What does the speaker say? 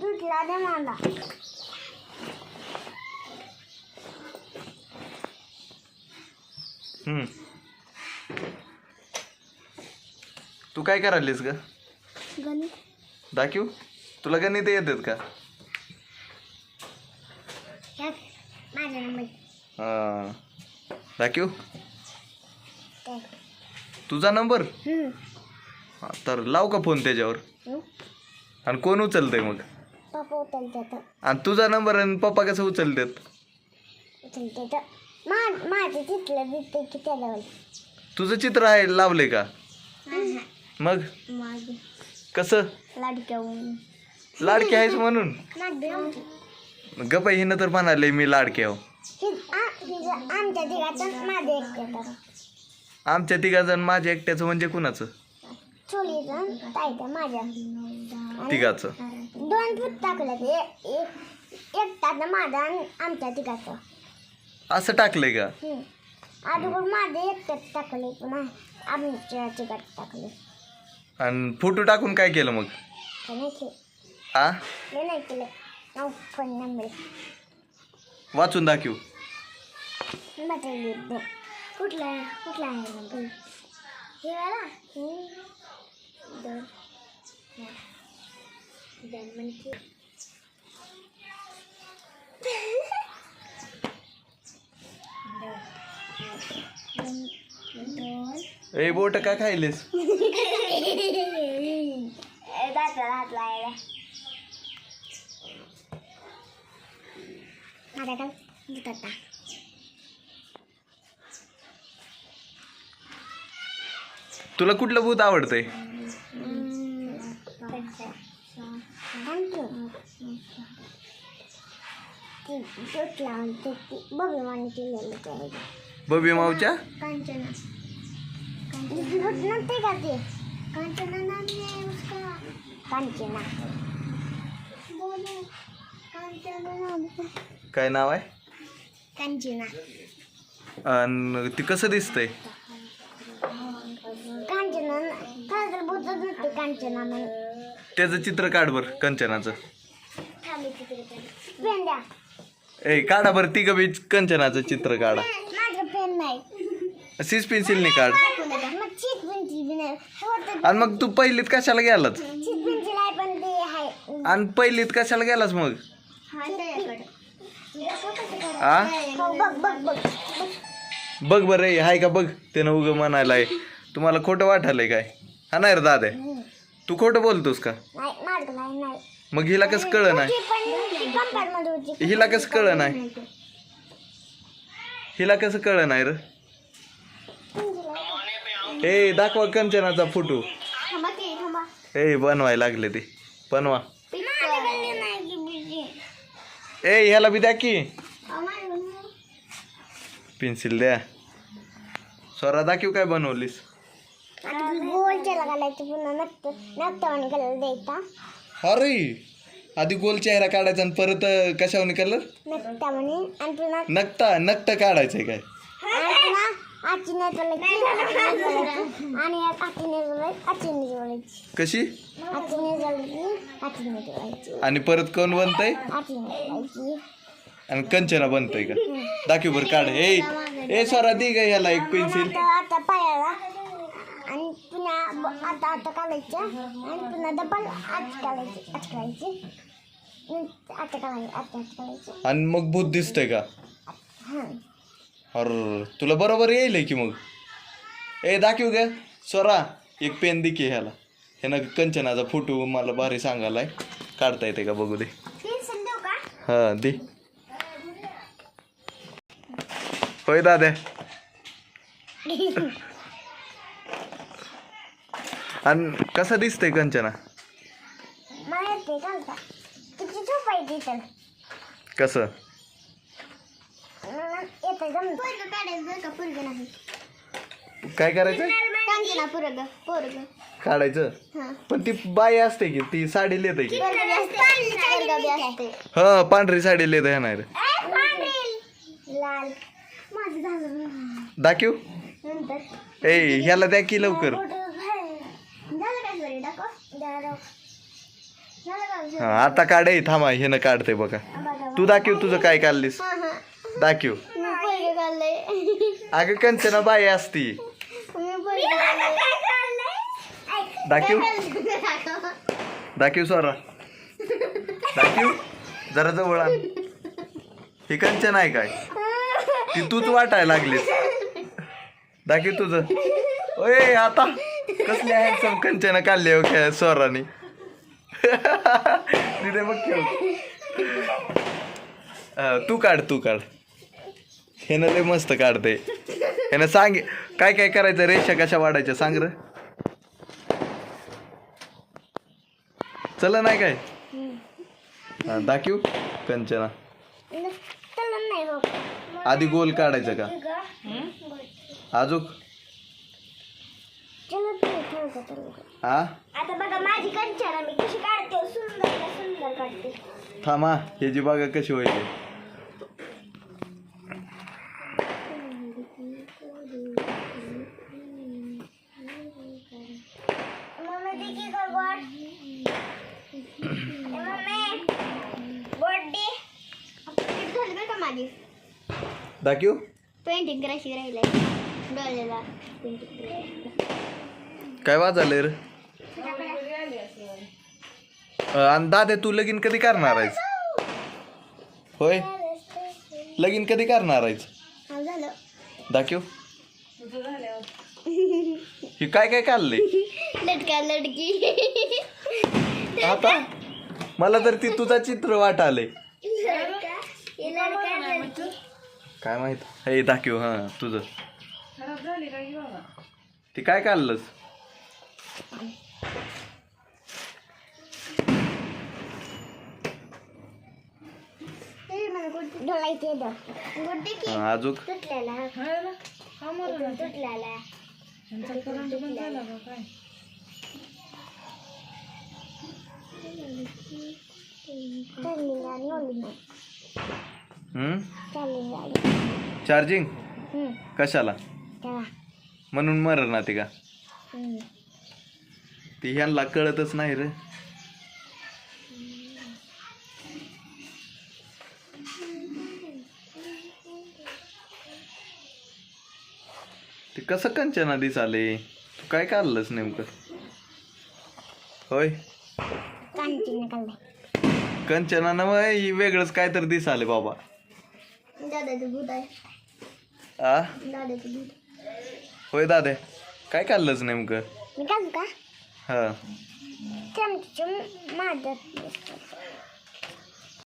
दुधला दे मला. तू काय करायलीस ग? गणित दाखवू. तुला गणित येतात का? ह्यात माझा नंबर हा. दाखवू. तुझा नंबर. हा, तर लाव का फोन त्याच्यावर. आणि कोण उचलतंय मग? आणि तुझा नंबर आणि पप्पा कसं उचलतात? उचलते तर मा माझं तिथलं दिसते की त्याला तुझं चित्र आहे लावले का? मग? माझं. कसं? लाडक्या लाडकी आहेस म्हणून? गप्पा हिनं तर म्हणाले मी लाडकी आहो आमच्या दिघाचं माझं एकट्याचं. आमच्या तिघाजण माझ्या एकट्याचं म्हणजे कुणाचं? चोलीचं ताईचं माझ्या. तिघाचं. दोन फूट टाकलं ते एकटाचं माझं आणि आमच्या तिघाचं. असं टाकलंय का? हम्म. अगोदर माझं एकट्यात टाकले पुन्हा आमच्या तिघात टाकले. आणि फोटो टाकून काय केलं मग? नाही केलं. आ? ते नाही केलं. नाव फोन नंबर वाचून दाखवू. कुठला कुठला आहे नंबर? हे वाला. दोन. हा. दोन म्हणजे ए बोट काय खायलेस? दाखला हात लायला आता काय दूध आता तुला कुठलं भूत आवडतंय? बबी है. काय नाव आहे? कांचना. आणि ती कसं दिसतंय? कांचना खरं तर बोलतच नसते कांचना म्हणून त्याचं चित्र काढ बर कंचनाचं. थांबे तिकडे पेन द्या. ए काढा बरं ती बी कंचनाचं चित्र काढा. माझं पेन नाही. सीस पेन्सिलने काढ. मग चीट पेन्सिल बी नाही. होतं आणि मग तू पहिलीत कशाला गेलाच चीट पेन्सिल आहे पण ते आहे. आणि पहिलीत कशाला गेलास मग? आ? हो बघ बघ बघ. बघ बरं हे हाय का बघ? त्यानं उगं म्हणायलाय तुम्हाला खोटं वाटायलंय काय? हा नाही रे दादा. तू खोटं बोलतोस का? नाही माझं नाही नाही. मग हिला कसं कळ नाही? कंपाऊंड होती. हिला कसं कळ नाही? हिला कसं कळ नाही रे? ए दाखवा कंचनाचा फोटो. थांबा की थांबा. ए बनवाय लागले ते. बनवा. माझ्याकडे नाही की बिजी. ए ह्याला बी द्या की. अहो, माझ्याकडे नाही. पेन्सिल द्या. स्वरा दाखव काय बनवलीस. आता गोल चेला घालायचं पुन्हा नक्त नक्तवाणी कलर द्यायचा. अरे आधी गोल चेहरा काढायचा आणि परत अं, कशावर कलर नक्तावाणी. आणि पुन्हा नकटा नकट काढायचंय काय? आणि पुन्हा एक कशी? आणि परत कोण बनतय? आणि कंचना बनतय का? दाखव बरं काढ. ए ए स्वरा दे का ह्याला एक पेन्सिल आता पायाला पुन्हा आता आता आणि पुन्हा डबल काढायची काढायची आणि आता काढायची आता आत काढायची आणि मग भूत दिसतंय का? हां. अर तुला बरोबर येईल की मग? ए दाखव ग. स्वरा एक पेन दे की ह्याला. ह्यानं कंचनाचा फोटो मला भारी सांगायलाय. काढता येते का बघू दे. पेन्सिल देऊ का? हा दे. होय दादा. आणि कसं दिसतंय कंचना? मला घालता किती कसं? मला येतं जम पोरग काढायचं का? पोरग नाही. काय करायचं? कांचना पोरग पोरग. काढायचं? हां. पण ती बाई असते की ती साडी लेत की. पोरग बी असते? पोरग बी असते. हा पांढरी साडी लेत आहे ना रे लाल. माझं झालं. दाखव. नंतर. ए ह्याला द्या की लवकर फोटो झालं का सॉरी दाखव झालं झालं का हा आता काढ थांबा ह्यानं काढते बघा. तू दाखव तुझं काय काढलीस. हा हा. दाखव. अगं कंचना बाई असती. दाखव. दाखव स्वरा दाखव. जरा जवळ आण. ही कंचन आहे काय? ती तूच वाटायला लागलीस. दाखव तुझं. ओय आता. कसली हँडसम कंचना काढली हो काय स्वराने. तिथे बघ खेळ. तू काढ तू काढ. ह्यानं लय मस्त काढते. ह्यानं सांग काय काय करायचं रेषा कशा वाढायच्या सांग र. चला नाही काय? दाखव कंचना. हो. आधी गोल काढायचं का? अजूक चला तुम्ही ठेवता चला हा? आता बघा माझी कंचना मी कशी काढते सुंदर ना सुंदर काढते. थांबा ह्याची बागा कशी होईल? दाखव. पेंटिंग करायची राहिलंय. डोळ्याला पेंटिंग करायची. काय वाजलं रे? आणि दादा तू लगीन कधी करणार आहेस? होय? लगीन कधी करणार आहेस? झालं. दाखव. हे काय काय काढले लटका लटकी. आता? मला तर ती तुझा चित्र हे लटका लटकी. काय माहीत? हे दाखव हा तुझं. ते काय काढलंस? हे हा, तुटलेला. चार्जिंग? कशाला? म्हणून मर ना ते का. ती ह्यांना कळतच नाही रे. ते कसं कंचना दिसाले? तू काय काढलंस नेमकं? होय. कांचीने ना ही वेगळंच काय तर दिसाले बाबा. दादाचं भूत आहे. आ? दादाचं भूत होय दादे काय काढलंस नेमकं? हां. चमचे माझ्यात